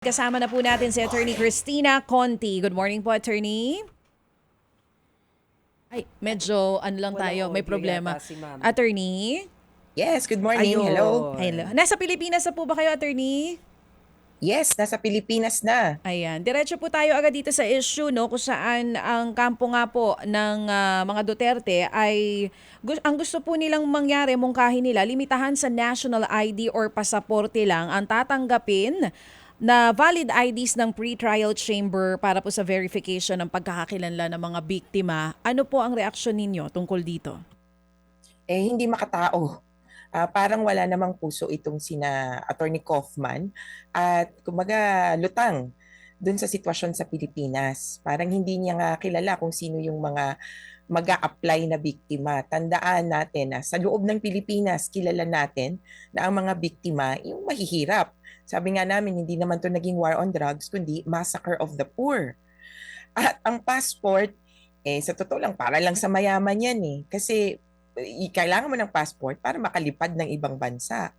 Kasama na po natin si Attorney Christina Conti. Good morning po, Attorney. Ay, medyo ano lang tayo, may audio problema. yata si ma'am. Attorney? Yes, good morning. Ayun. Hello. Hello. Nasa Pilipinas na po ba kayo, Attorney? Yes, nasa Pilipinas na. Ayan. Diretso po tayo agad dito sa issue, no, kung saan ang kampo nga po ng ah, mga Duterte ay gu- ang gusto po nilang mangyari, mungkahin nila, limitahan sa national ID or pasaporte lang ang tatanggapin na valid IDs ng pre-trial chamber para po sa verification ng pagkakakilanlan ng mga biktima. Ano po ang reaksyon ninyo tungkol dito? Eh, hindi makatao. Ah, parang wala namang puso itong sina Attorney Kaufman at kumaga lutang dun sa sitwasyon sa Pilipinas. Parang hindi niya nga kilala kung sino yung mga mag apply na biktima. Tandaan natin na sa loob ng Pilipinas, kilala natin na ang mga biktima yung mahihirap. Sabi nga namin, hindi naman to naging war on drugs, kundi massacre of the poor. At ang passport, eh, sa totoo lang, para lang sa mayaman yan eh. Kasi i- kailangan mo ng passport para makalipad ng ibang bansa.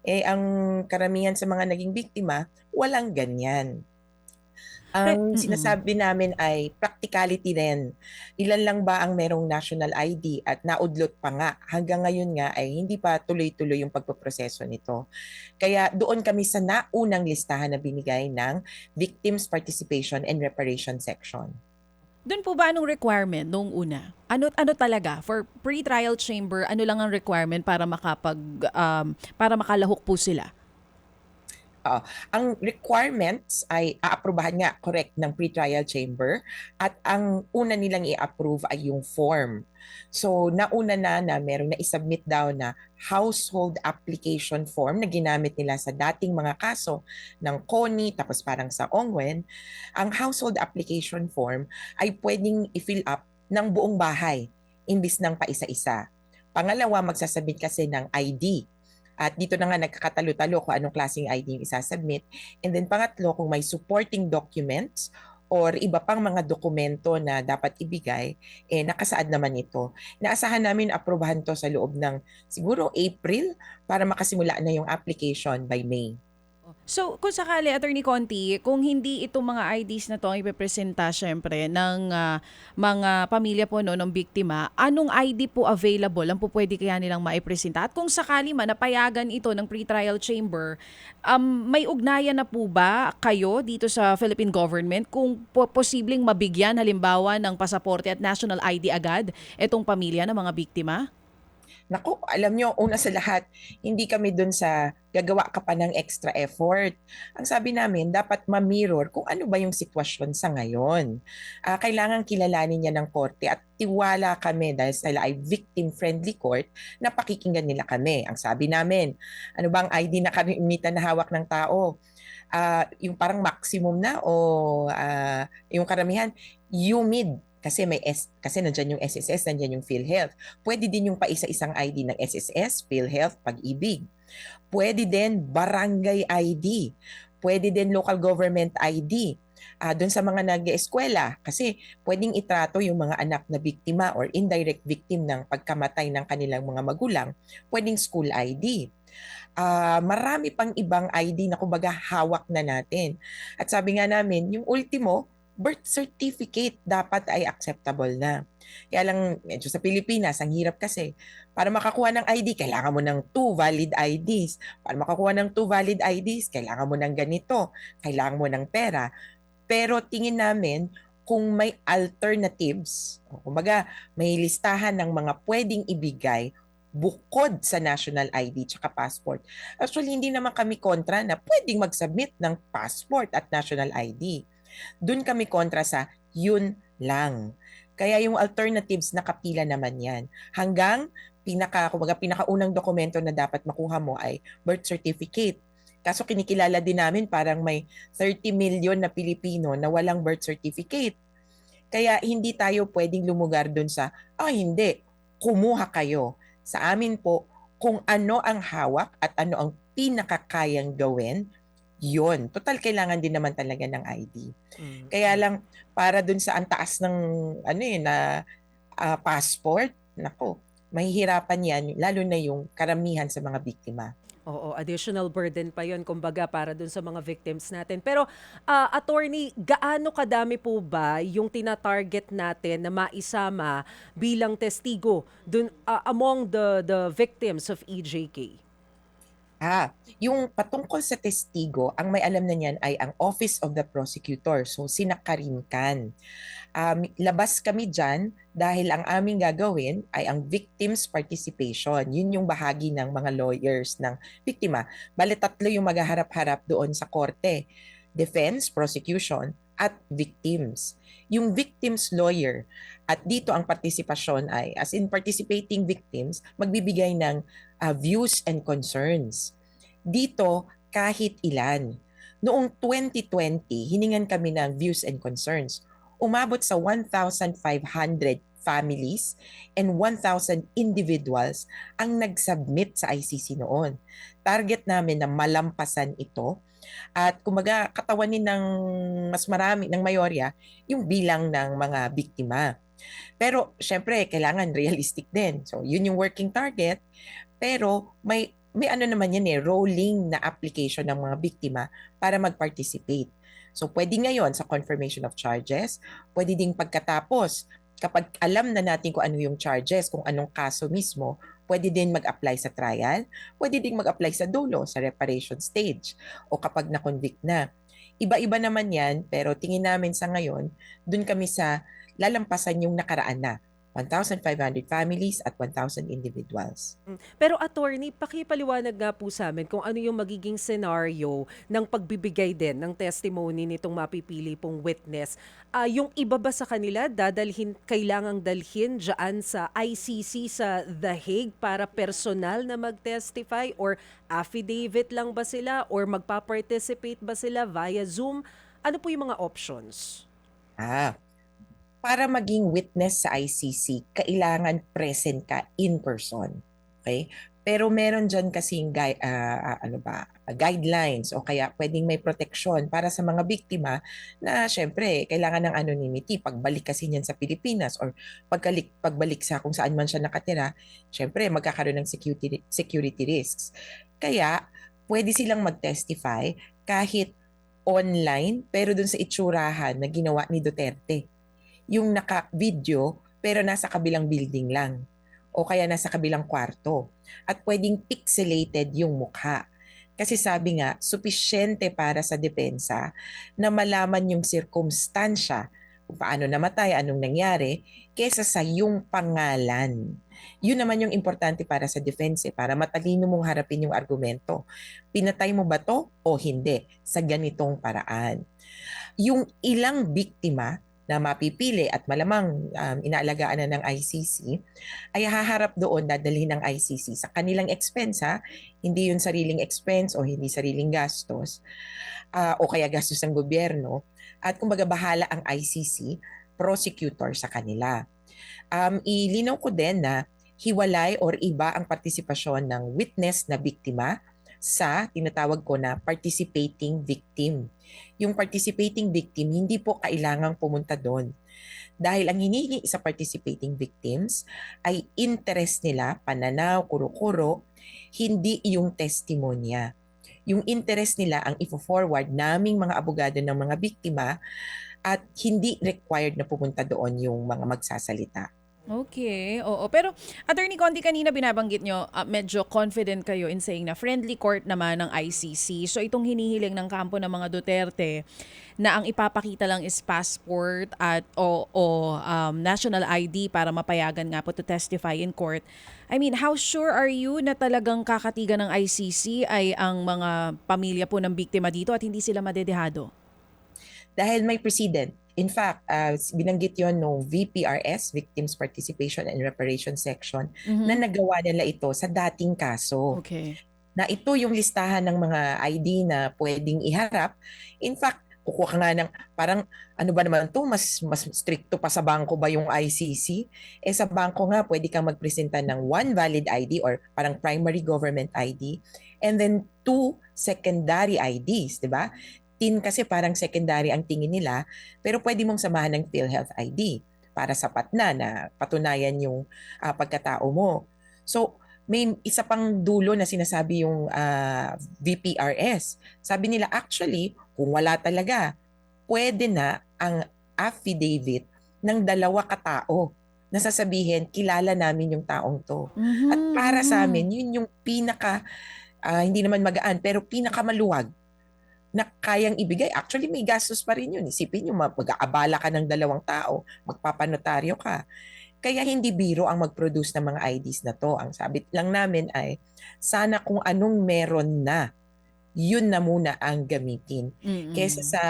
Eh, ang karamihan sa mga naging biktima, walang ganyan. Ang Mm-mm. sinasabi namin ay practicality din. Ilan lang ba ang merong national ID at naudlot pa nga. Hanggang ngayon nga ay hindi pa tuloy-tuloy yung pagpaproseso nito. Kaya doon kami sa naunang listahan na binigay ng Victims Participation and Reparation Section. Doon po ba anong requirement nung una? Ano ano talaga for pre-trial chamber, ano lang ang requirement para makapag um, para makalahok po sila? Ang requirements ay aaprubahan nga correct ng pretrial chamber at ang una nilang i-approve ay yung form. So nauna na na merong na-submit daw na household application form na ginamit nila sa dating mga kaso ng CONI tapos parang sa Ongwen. Ang household application form ay pwedeng i-fill up ng buong bahay imbis ng paisa-isa. Pangalawa, magsasabit kasi ng ID at dito na nga nagkakatalo-talo kung anong klaseng ID yung isasubmit. And then pangatlo, kung may supporting documents or iba pang mga dokumento na dapat ibigay, eh nakasaad naman ito. Naasahan namin aprobahan to sa loob ng siguro April para makasimula na yung application by May. So, kung sakali, Attorney Conti, kung hindi itong mga IDs na to ang ipipresenta syempre ng ah, mga pamilya po no, ng biktima, anong ID po available ang po pwede kaya nilang maipresenta? At kung sakali man napayagan ito ng pre-trial chamber, um, may ugnayan na po ba kayo dito sa Philippine government kung po- posibleng mabigyan halimbawa ng pasaporte at national ID agad itong pamilya ng mga biktima? Naku, alam nyo, una sa lahat, hindi kami dun sa gagawa ka pa ng extra effort. Ang sabi namin, dapat ma-mirror kung ano ba yung sitwasyon sa ngayon. Ah, kailangan kilalanin niya ng korte at tiwala kami dahil sila ay victim-friendly court na pakikinggan nila kami. Ang sabi namin, ano bang ID na karimitan na hawak ng tao? Ah, yung parang maximum na o ah, yung karamihan, UMID kasi may S, kasi nandiyan yung SSS, nandiyan yung PhilHealth. Pwede din yung paisa-isang ID ng SSS, PhilHealth, Pag-ibig. Pwede din barangay ID. Pwede din local government ID. Ah, doon sa mga nag-eskwela kasi pwedeng itrato yung mga anak na biktima or indirect victim ng pagkamatay ng kanilang mga magulang, pwedeng school ID. Ah, marami pang ibang ID na kumbaga hawak na natin. At sabi nga namin, yung ultimo, birth certificate dapat ay acceptable na. Kaya lang, medyo sa Pilipinas, ang hirap kasi. Para makakuha ng ID, kailangan mo ng two valid IDs. Para makakuha ng two valid IDs, kailangan mo ng ganito. Kailangan mo ng pera. Pero tingin namin, kung may alternatives, kumbaga may listahan ng mga pwedeng ibigay bukod sa national ID tsaka passport. Actually, hindi naman kami kontra na pwedeng mag-submit ng passport at national ID. Doon kami kontra sa yun lang. Kaya yung alternatives nakapila naman yan. Hanggang pinaka, kumbaga, pinakaunang dokumento na dapat makuha mo ay birth certificate. Kaso kinikilala din namin parang may 30 million na Pilipino na walang birth certificate. Kaya hindi tayo pwedeng lumugar doon sa, ah hindi, kumuha kayo. Sa amin po, kung ano ang hawak at ano ang pinakakayang gawin, yon Total, kailangan din naman talaga ng ID. Kaya lang, para dun sa antaas ng ano eh, na ah, passport, nako, mahihirapan yan, lalo na yung karamihan sa mga biktima. Oo, additional burden pa yon kumbaga para dun sa mga victims natin. Pero ah, attorney, gaano kadami po ba yung tina-target natin na maisama bilang testigo dun ah, among the the victims of EJK? Ah, yung patungkol sa testigo, ang may alam na niyan ay ang Office of the Prosecutor. So, sinakarimkan. Um, labas kami dyan dahil ang aming gagawin ay ang victim's participation. Yun yung bahagi ng mga lawyers ng biktima. Bale, tatlo yung maghaharap-harap doon sa korte. Defense, prosecution, at victims. Yung victim's lawyer, at dito ang partisipasyon ay, as in participating victims, magbibigay ng uh, views and concerns. Dito, kahit ilan. Noong 2020, hiningan kami ng views and concerns. Umabot sa 1,500 families and 1,000 individuals ang nag-submit sa ICC noon. Target namin na malampasan ito at kumaga katawanin ng mas marami, ng mayorya, yung bilang ng mga biktima. Pero syempre, kailangan realistic din. So, yun yung working target. Pero may may ano naman yan eh, rolling na application ng mga biktima para mag-participate. So, pwede ngayon sa confirmation of charges, pwede ding pagkatapos, kapag alam na natin kung ano yung charges, kung anong kaso mismo, pwede din mag-apply sa trial, pwede din mag-apply sa dulo, sa reparation stage, o kapag na-convict na. Iba-iba naman yan, pero tingin namin sa ngayon, dun kami sa lalampasan yung nakaraan na. 1,500 families at 1,000 individuals. Mm. Pero attorney, pakipaliwanag nga po sa amin kung ano yung magiging scenario ng pagbibigay din ng testimony nitong mapipili pong witness. Ah, yung iba ba sa kanila dadalhin, kailangang dalhin dyan sa ICC sa The Hague para personal na mag-testify or affidavit lang ba sila or magpa-participate ba sila via Zoom? Ano po yung mga options? Ah, para maging witness sa ICC, kailangan present ka in person. Okay? Pero meron dyan kasing gui- ah, ah, ano ba, guidelines o kaya pwedeng may protection para sa mga biktima na syempre kailangan ng anonymity. Pagbalik kasi niyan sa Pilipinas or pagkalik, pagbalik sa kung saan man siya nakatira, syempre magkakaroon ng security, security risks. Kaya pwede silang mag-testify kahit online pero dun sa itsurahan na ginawa ni Duterte yung naka-video pero nasa kabilang building lang o kaya nasa kabilang kwarto at pwedeng pixelated yung mukha. Kasi sabi nga, supisyente para sa depensa na malaman yung sirkumstansya kung paano namatay, anong nangyari, kesa sa yung pangalan. Yun naman yung importante para sa defense, eh, para matalino mong harapin yung argumento. Pinatay mo ba to o hindi sa ganitong paraan? Yung ilang biktima na mapipili at malamang um, inaalagaan na ng ICC, ay haharap doon, dadalhin ng ICC sa kanilang expense ha, hindi yun sariling expense o hindi sariling gastos, ah, o kaya gastos ng gobyerno, at kumbaga bahala ang ICC, prosecutor sa kanila. Um, ilinaw ko din na hiwalay or iba ang partisipasyon ng witness na biktima sa tinatawag ko na participating victim. Yung participating victim, hindi po kailangang pumunta doon. Dahil ang hinihingi sa participating victims ay interest nila, pananaw, kuro-kuro, hindi yung testimonya. Yung interest nila ang ifo-forward naming mga abogado ng mga biktima at hindi required na pumunta doon yung mga magsasalita. Okay, oo. Pero Attorney Conti, kanina binabanggit nyo, ah, medyo confident kayo in saying na friendly court naman ng ICC. So itong hinihiling ng kampo ng mga Duterte na ang ipapakita lang is passport at o, o um, national ID para mapayagan nga po to testify in court. I mean, how sure are you na talagang kakatigan ng ICC ay ang mga pamilya po ng biktima dito at hindi sila madedehado? dahil may precedent. In fact, uh, binanggit yon no VPRS, Victims Participation and Reparation Section, Mhm. na nagawa nila ito sa dating kaso. Okay. Na ito yung listahan ng mga ID na pwedeng iharap. In fact, kukuha ka nga ng parang ano ba naman to mas mas stricto pa sa bangko ba yung ICC eh sa bangko nga pwede kang magpresenta ng one valid ID or parang primary government ID and then two secondary IDs di ba tin kasi parang secondary ang tingin nila pero pwede mong samahan ng PhilHealth ID para sapat na na patunayan yung ah, pagkatao mo so may isa pang dulo na sinasabi yung ah, VPRS. Sabi nila actually, kung wala talaga, pwede na ang affidavit ng dalawa katao na sasabihin, kilala namin yung taong to. At Mhm, para sa mhm. amin, yun yung pinaka, ah, hindi naman magaan, pero pinakamaluwag na kayang ibigay. Actually, may gastos pa rin yun. Isipin nyo, mag-aabala ka ng dalawang tao, magpapanotaryo ka. Kaya hindi biro ang mag-produce ng mga IDs na to. Ang sabit lang namin ay, sana kung anong meron na, yun na muna ang gamitin. Mm-mm. Kesa sa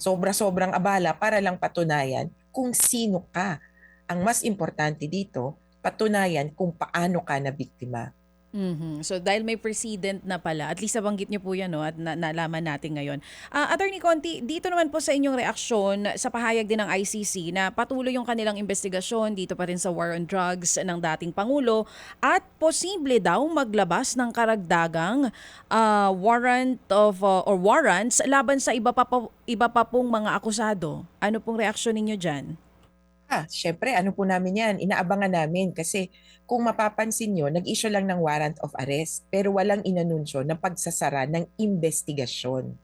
sobra-sobrang abala para lang patunayan kung sino ka. Ang mas importante dito, patunayan kung paano ka na biktima. Mhm. So dahil may precedent na pala, at least nabanggit niyo po yan no, at na- nalaman natin ngayon. Ah, Attorney Conti, dito naman po sa inyong reaksyon sa pahayag din ng ICC na patuloy yung kanilang investigasyon dito pa rin sa war on drugs ng dating Pangulo at posible daw maglabas ng karagdagang ah, warrant of ah, or warrants laban sa iba pa, po- iba pa pong mga akusado. Ano pong reaksyon ninyo dyan? Ah, syempre, ano po namin yan? Inaabangan namin kasi kung mapapansin nyo, nag-issue lang ng warrant of arrest pero walang inanunsyo ng pagsasara ng investigasyon.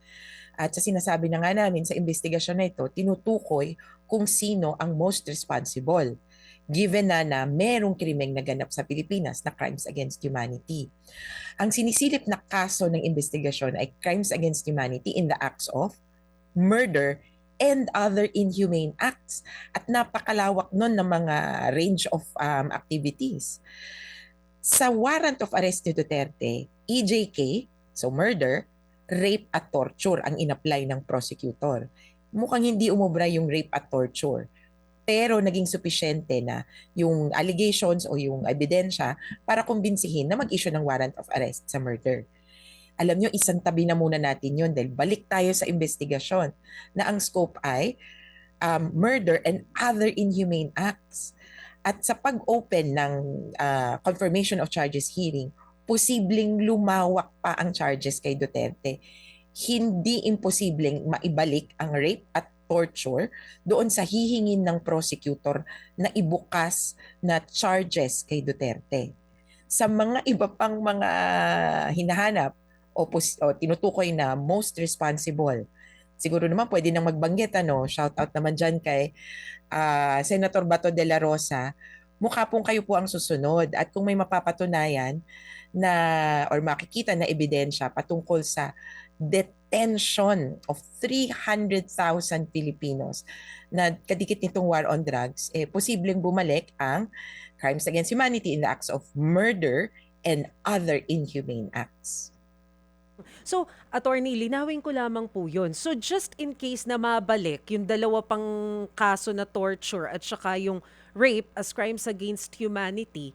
At sa sinasabi na nga namin sa investigasyon na ito, tinutukoy kung sino ang most responsible given na na merong krimeng naganap sa Pilipinas na crimes against humanity. Ang sinisilip na kaso ng investigasyon ay crimes against humanity in the acts of murder and other inhumane acts at napakalawak nun ng mga range of um, activities. Sa warrant of arrest ni Duterte, EJK, so murder, rape at torture ang inapply ng prosecutor. Mukhang hindi umubra yung rape at torture. Pero naging sufisyente na yung allegations o yung ebidensya para kumbinsihin na mag-issue ng warrant of arrest sa murder alam nyo, isang tabi na muna natin yun dahil balik tayo sa investigasyon na ang scope ay um, murder and other inhumane acts. At sa pag-open ng uh, confirmation of charges hearing, posibleng lumawak pa ang charges kay Duterte. Hindi imposibleng maibalik ang rape at torture doon sa hihingin ng prosecutor na ibukas na charges kay Duterte. Sa mga iba pang mga hinahanap, o, pos- o tinutukoy na most responsible. Siguro naman pwede nang magbanggit ano, shout out naman diyan kay ah, Senator Bato de la Rosa. Mukha pong kayo po ang susunod at kung may mapapatunayan na or makikita na ebidensya patungkol sa detention of 300,000 Filipinos na kadikit nitong war on drugs, eh, posibleng bumalik ang crimes against humanity in the acts of murder and other inhumane acts. So, attorney, linawin ko lamang po yun. So, just in case na mabalik yung dalawa pang kaso na torture at saka yung rape as crimes against humanity,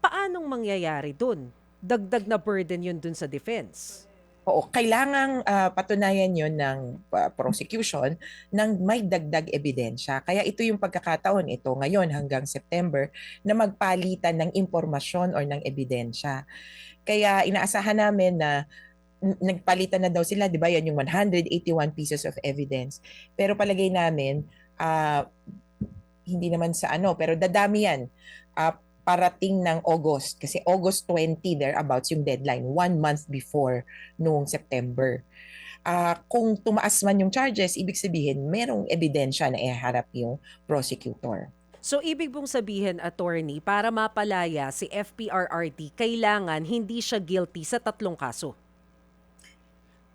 paanong mangyayari dun? Dagdag na burden yun dun sa defense. Oo, kailangang ah, patunayan yon ng ah, prosecution ng may dagdag ebidensya. Kaya ito yung pagkakataon ito ngayon hanggang September na magpalitan ng impormasyon or ng ebidensya. Kaya inaasahan namin na nagpalitan na daw sila, 'di ba? Yan yung 181 pieces of evidence. Pero palagay namin ah, hindi naman sa ano, pero dadami yan. Ah, parating ng August kasi August 20 thereabouts yung deadline one month before noong September. Ah, kung tumaas man yung charges, ibig sabihin merong ebidensya na iharap yung prosecutor. So, ibig pong sabihin, attorney, para mapalaya si FPRRD, kailangan hindi siya guilty sa tatlong kaso.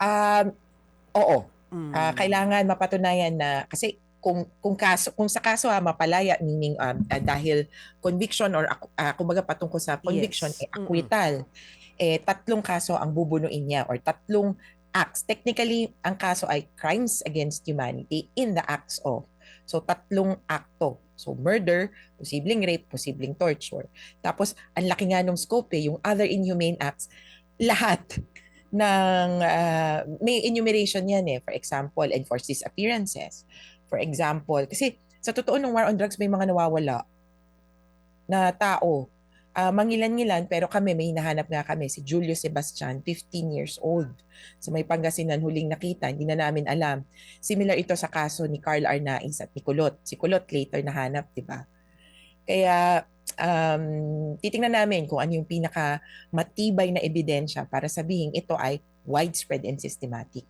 Um, oo, Mm. Ah, kailangan mapatunayan na kasi kung kung kaso kung sa kaso ha, mapalaya meaning um, ah, dahil conviction or ah, kumbaga patungkol sa conviction Yes. eh acquittal eh tatlong kaso ang bubunuin niya or tatlong acts. Technically ang kaso ay crimes against humanity in the acts of so tatlong akto. So murder posibleng rape posibleng torture. Tapos ang laki nga nung scope eh, yung other inhumane acts lahat ng ah, may enumeration yan eh. For example enforced disappearances. For example kasi sa totoo ng war on drugs may mga nawawala na tao. Ah, mangilan-ngilan pero kami may hinahanap nga kami si Julio Sebastian 15 years old. Sa may Pangasinan huling nakita hindi na namin alam. Similar ito sa kaso ni Carl Arnaiz at ni Kulot. Si Kulot later nahanap di ba? Kaya um, titingnan namin kung ano yung pinaka matibay na ebidensya para sabihin ito ay widespread and systematic.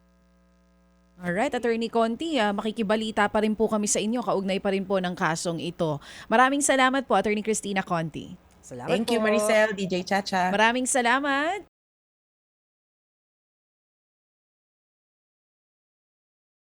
Alright, Attorney Conti, ah, makikibalita pa rin po kami sa inyo, kaugnay pa rin po ng kasong ito. Maraming salamat po, Attorney Christina Conti. Salamat Thank you, po. Maricel, DJ Chacha. Maraming salamat.